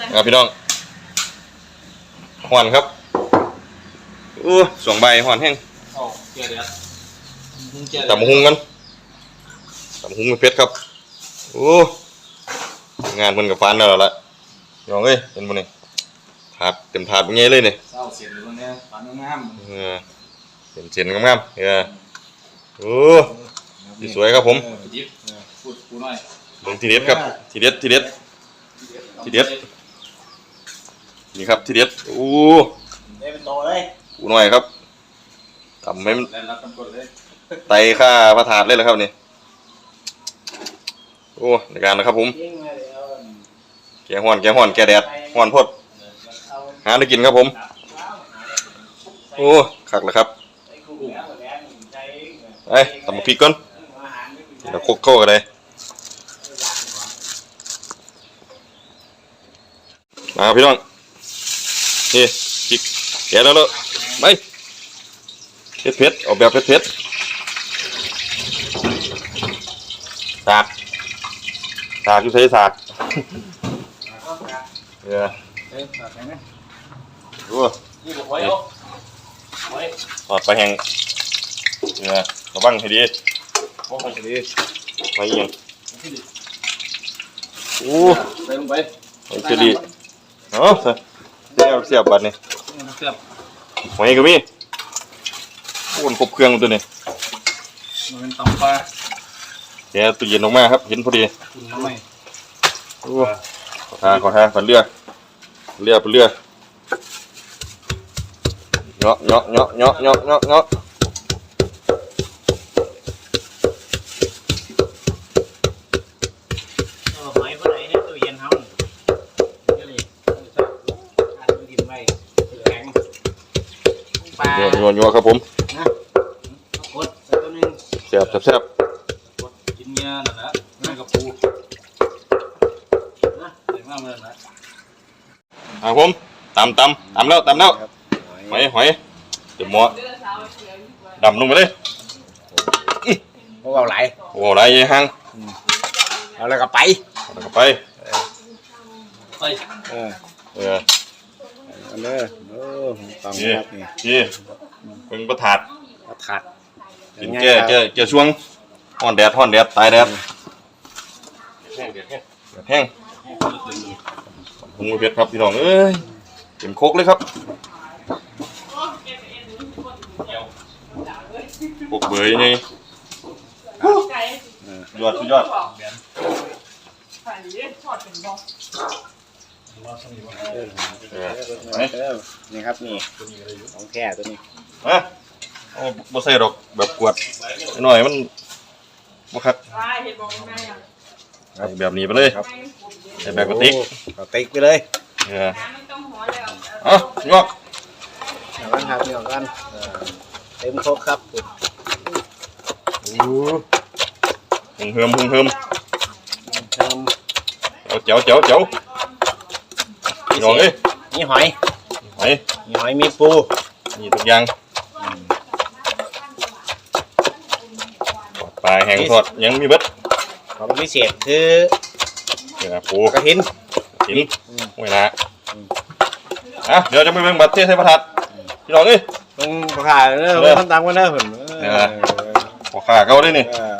ซะครับพี่น้องหอนครับอู้สวงใบหอนแห้งเอาเกียร์เดียวมึงเกียร์ตำหุงกันตำหุงเป็นเพชรครับโอ้งานมันกับฟานแล้วล่ะพี่น้องเอ้ยเป็นมันนี่ถาดเต็มถาดเป็นไงเลยนี่เศร้าเสียเลยตรงเนี้ยปานงามเออเป็นเสียนงามๆเออโอ้สวยครับผมเออยิบเออพูดกูหน่อยเบิ่งทีเด็ดครับทีเด็ดทีเด็ดทีเด็ด นี่ครับทีเด็ดโอ้ได้เป็นโตเลยกูหน่อยครับทำให้มันเล่นรับกันกดเลยไตค่าพระธาตุเลยเหรอครับนี่โอ้ในการนะครับผมยิงมาเดี๋ยวแกงห่อนแกงห่อนแกแดดห่อนพดเอาหาได้กินครับผมโอ้คักแล้วครับไอ้กูแล้วแล้วใจไอ้ตำบักพริกก่อนอาหารไม่กินเดี๋ยวคลุกเข้ากันเลยมาครับพี่น้อง นี่พริกแกะแล้วแล้วไปเผ็ดเผ็ดๆเอาแบบเผ็ดเผ็ดๆสากสากอยู่ใช้สากเออเอ้ยฝากไหมดูนี่บอกไว้เอาไว้ทอดปลาแห้งเออระวังให้ดีบอกไปดีไม่เอียงโอ้ใส่ลงไปหอยเชอรี่เนาะ เสียบเสียบบัดนี่เสียบหอยก็มีโอ้มันครบเครื่องตัวนี้มันเป็นตำปลาแกะตู้เย็นออกมาครับ เห็นพอดีคุณทำไมโอ้ขอทาขอทาฝันเรือเรือเป็นเรือเนาะเนาะเนาะเนาะเนาะเนาะเนาะ เออหอยคนไหนเนี่ยตู้เย็นเฮาก็เลยทานกินไว้แข็ง ปลาเดี๋ยวยัวๆครับผมกดใส่ตัวนึงแซ่บแซ่บแซ่บกินเงี้ยนั่นแหละนั่นกับปูนะเดี๋ยวมาเมื่อนะอะผมตำตำตำแล้วตำแล้วหอยหอยเต็มหม้อเดือสาวเขียวอยู่กว่าดำลงไปเลยพวกเราไหลโอ้ไรยี่ห้างเอาแล้วก็ไปแล้วก็ไป ไป เออเอออันเด้อโอ้ต้องนี่ครับนี่นี่เป็นประถาดเอาถัดกินแก่แก่แก่ช่วงห่อนแดดห่อนแดดตายแดดแห้งเดี๋ยวแห้งแดดแห้งพุงมือเพชรครับพี่น้องเอ้ยเต็มโคกเลยครับพวกเบยนี่ไก่ยอดสุดยอดผ่า นนี้ทอดเป็นบอกเออไปเออนี่ครับนี่ของแท้ตัวนี้มาเอาบ่ใส่ดอกแบบกวดหน่อยมันบ่คักว่าเห็ดบอกยังไงอะใส่แบบนี้ไปเลยไม่ใส่แบบกระติกโอ้เอาติ๊กไปเลยเออน้ำไม่ต้องหัวแล้วเอ้ายอกเอากันครับนี่เอากันเออเต็มครบครับหึงเฮิมหึงเฮิมเติมเอาเจ๋วเจ๋ว เจ๋วพี่น้องเอ้ยนี่หอยหอยมีหอยมีปูนี่ทุกอย่างปลาแห้งทอดยังมีเบิดของพิเศษคือเดี๋ยวนะปูกระถินกินไว้นะอะเดี๋ยวจะไปเบิ่งบัตรเทศให้ประทัดพี่น้องเอ้ยมึงประกาศเนอะเออไม่ทำตามกันเนอะผมเออพอขาเขาได้นี่เออ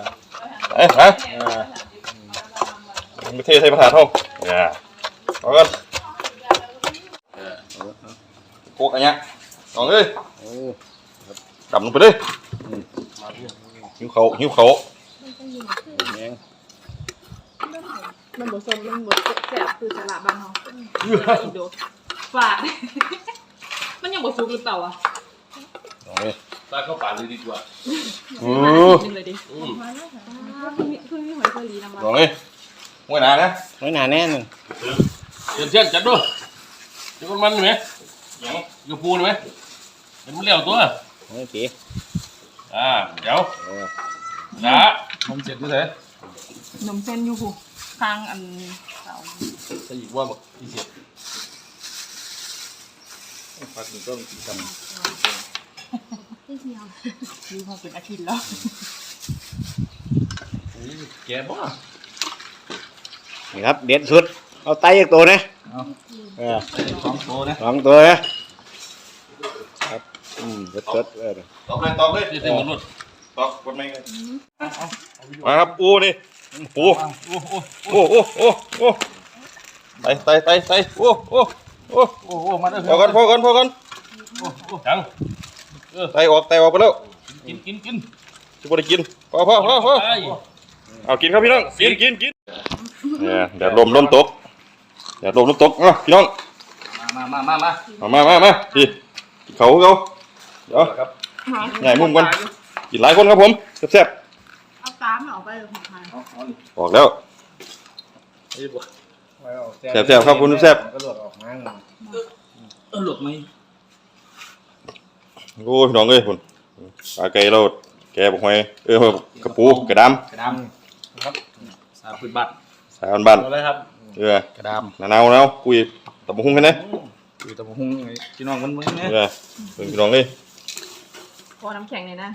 เอ้ยฮะเออไปเทใส่ประทัดเฮาเนี่ยเอากัน โคกอันเนี้ยน้องเอ้ยโอ้ดำลงไปเลยหิวเขาหิวเขาแมงมันบดสมมันบดแสบคือสลับบ้านเขาอินโดฝาด มันยังบดซุกหรือเปล่าอะน้องเอ้ยตาเข้าป่าเลยดีกว่าโอ้นึงเลยดิเพิ่งมีเพิ่งมีหอยเชอรี่นำมาน้องเอ้ยห้วยนานะไม่หนาแน่นเดี๋ยวเช่นจัดด้วยเดี๋ยวมันไหม ยังอยู่ปูนไหมเห็นมันเลี้ยวตัว โอ้ยปีอ่า เดี๋ยวเออนะผมเจ็ดด้วยเถอะนมเส้นอยู่หูข้างอันเสาจะอีกว่าบอกอีเจ็ดพักหนึ่งต้นทดูมาเป็นอาทิตย์แล้วแกบ้าำนี่ครับเด็ดสุด เอาไตอีกตัวนะเอาเออสองโตนะสองตัวนะครับอืมเสดๆเออตอบเลยตอบเลยเต็มหมดหมดตอบกดไม่ไงมาครับปูนี่ปูโอ้โหโอ้โอ้โอ้โอ้ไตไตไตไตโอ้โอ้โอ้โอ้โหมาเด้อพอกันพอกันพอกันจังไตออกไตออกไปแล้วกินกินกินจะบ่ได้กินพอพอพอพอไปเอากินครับพี่น้องกินกินกินเนี่ยแดดลมลมตก แดดลมลมตกอะพี่น้องมามามามามามามามาพี่กินเขาเขาเดี๋ยวครับใหญ่มุมกันกินหลายคนครับผมแซ่บเอาตามออกไปเลยของใครเอาเอาๆออกแล้วไอ้บัวแซ่บๆครับคุณแซ่บก็หลุดออกมาเออหลุดไหมโอ้ยพี่น้องเอ้ยคุณปลาไก่เราแกบอกหอยเออกระปูกระดกระดำครับสาพื้นบัตรำสายบ้านเอาเลยครับๆ เออกระดหนาหนาวหนาวคุยตะบกหุ่งกันนะำอยู่ตะบงไงพี่น้องมันมึงเนี่ยเออเพิ่นพี่น้องเอ้ยพอน้ำแข็งเลยนะ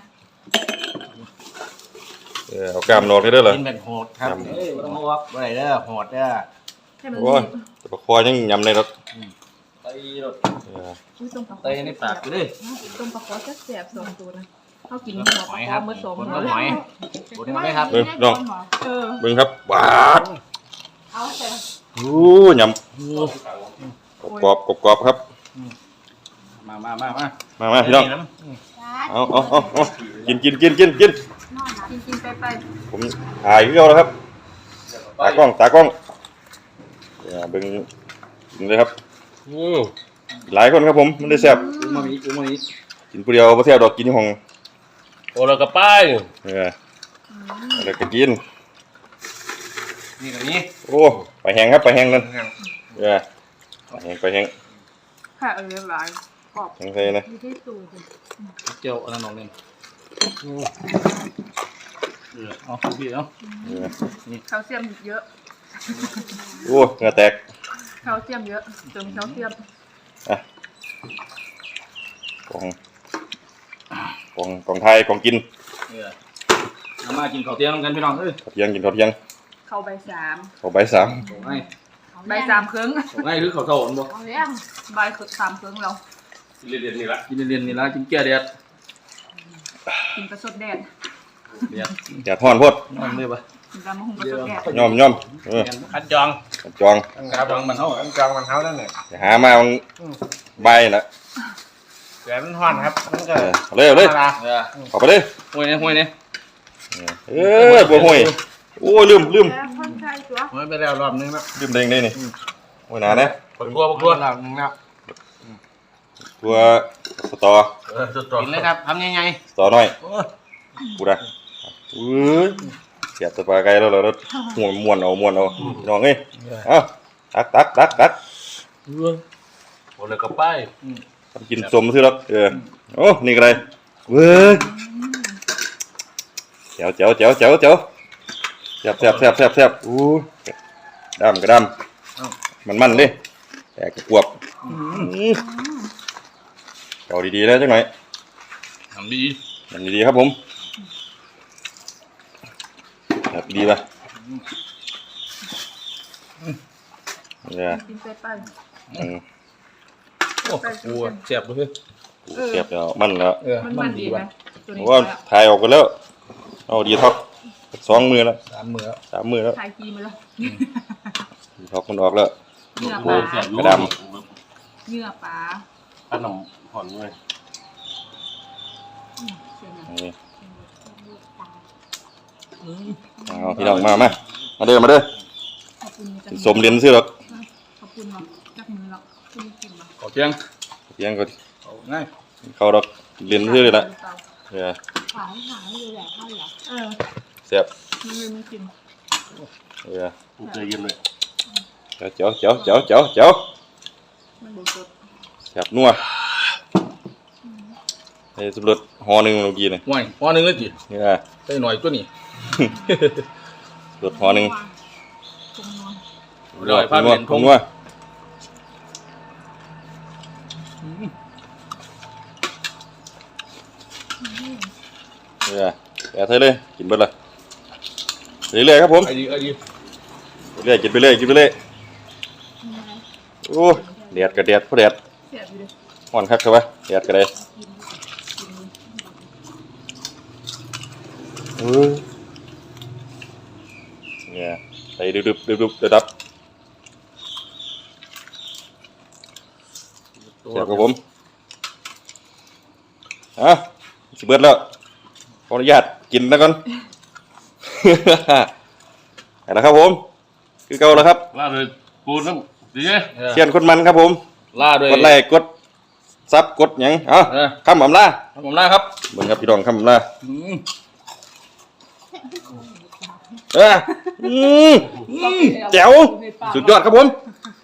เออเอากล้ามนอกได้เด้อเหรอกินแบบโหดครับครับเอ้ยบ่ต้องเอาวับอะไรเด้อโหดเด้อให้มันโอ้ยแต่ปลาคอยังยำในรถไตรถเอออุ้ยต้มปลาไตในปากไปเลยต้มปลาคอจะแสบสองตัวนะเขากินหัวปลาหอยคครัอบเมื่อสองบนหัวหอยบนนี้มาเลยครับเบิ่งพี่น้องเออเบิ่งครับหวาด เอาแต่โอ้ยำกรอบๆกรอบๆครับ มามามามามามาพี่น้องเอาเอาเอาเอากินกินกินกินกินกินกินไปไปผมถ่ายคือเอาแล้วครับ ตากล้องตากล้องเออเบิ่งกินเลยครับอืมหลายคนครับผมมันได้แซ่บอุ้มมาอีกอุ้มมาอีกกินผู้เดียวบ่แซ่บดอกกินที่ห้องโอ้เรากระป้ายเออแล้วก็กิน นี่กับนี้โอ้ไปแห้งครับไปแห้งนั่นเออไปแห้งไปแห้งค่ะเออหลายกรอบแห้งใส่นะอยู่ที่ตูดเจียวอันนั้นน้องเนี่ยเออเอาพี่เอาเออแคลเซียมเยอะโอ้เหงื่อแตกแคลเซียมเยอะเติมแคลเซียมของของของไทยของกินเออเอามากินข้าวเตี้ยงกันพี่น้องเอ้ยข้าวเที่ยงกินข้าวเที่ยง เข้าใบสามข้าวใบสามส่งให้ใบสามครึ่งส่งให้หรือข้าวเท่าอันบ่เอาเลี้ยงใบสามครึ่งเรากินเรียนๆนี่ละกินเรียนๆนี่ละกินแก่เดียดกินกระสดแดดเดียดอย่าทอนโพดนอนเลยปะกินกระมะฮุงกระสดแดดย่อมย่อมเออคัดจองจองคัดจองมันเท่าอันกลางมันเท้าแล้วเนี่ยอย่าหามามันใบน่ะแหวนมันห่อนครับมันเอก็อเอาเลยเอาเลยธรรมดาเออเอาไปเลยห้วยเนี่ยห้วยเนี่ยเออบัวห้วย โอ้ยลืมลืมแล้วคนไทยตัวห่วยไปแล้วรอบนึงแล้วลืมเด้งได้นี่โอ้ยหนานะปวดกลัวปวดกลัวรอบนึงแล้วตัวสตอเออสุดกินเลยครับทำยังไงสตอน้อยกูได้เอ้ยเสียบแตะปลาไก่แล้วเราแล้วม้วนม้วนเอาม้วนเอาน้องเอ้ยเอ้าตักตักตักตักโอ้เลยกระป้ายทำกินสมซื้อแล้วเออโอ้นี่ก็ได้เว้ยเจ๋วเจ๋วเจ๋วเจ๋วเจ๋วแซ่บแซ่บแซ่บแซ่บแซ่บอู้ดำกระดำมันมันดิแต่กระกวบอื้อเก่าดีๆแล้วจังหน่อยทำดีมันดีๆครับผมแบบดีป่ะเนี่ยกินไปไปอืมโอ้โหเจ็บเลยเสียบแล้วมันแล้วเออมันมัมันนดีดีว่ะนะตัวผนี้มว่าถ่ายออกกันแล้วเอาดีท็อก สองมือแล้วสามมือแล้วสามมือแล้วไทยกีมาแล้วดีท็อกมันออกแล้วเนื้อโอ้ปลาเสียบกระดเนื้อปลาขนมห่อนเลยเสียงนี่เอาพี่น้องมามามาเด้อมาเด้อขอบคุณจักินสมเรียนซื้อหรอกขอบคุณเนาะจักมือเนาะคุณกินเนาะขอเที่ยงเพียงก็เอาง่ายเข้าดอกเรียนซื้อเลยละเออขายขายเลยแหละเท่าไหร่เออ เสียบมันเลยไม่กินเออใจเย็นเลยเจ๋วเจ๋วเจ๋วเจ๋วเจ๋วมันบดสดเสียบนัวไอ้สุดรสห่อหนึ่งเมื่อกี้นี่ห่วยห่อหนึ่งเลยจีนี่นะใส่หน่อยตัวนี้รสห่อหนึ่งตรงนอนลอยผ้าเหม็นททงงว่าเออแต่เธอเลยกินเบิดเลย เรื่อยๆครับผมไอ้ดีไอ้ดีเรื่อยๆกินไปเรื่อยกินไปเรื่อยโอ้ยแดดก็แดดพอแดดเสียบอยู่เลยฮ้อนคักเข้าไปแดดก็ได้เออเนี่ยไปดึบดึบดึบดึบดึบดับเสียบกับผมอะสิเบิดแล้วขออนุญาตกินแล้วก่อน เอาละครับผม คือเก่าแล้วครับลาดเลยปูน้ำดีไหมเชียนคนมันครับผมลาดเลยกดไลค์กดซับกดหยังเอ้าเออ คำอำลาครับผมลาครับเบิ่งครับพี่น้องคำอำลาอืมเอออืมแจ๋วสุดยอดครับผม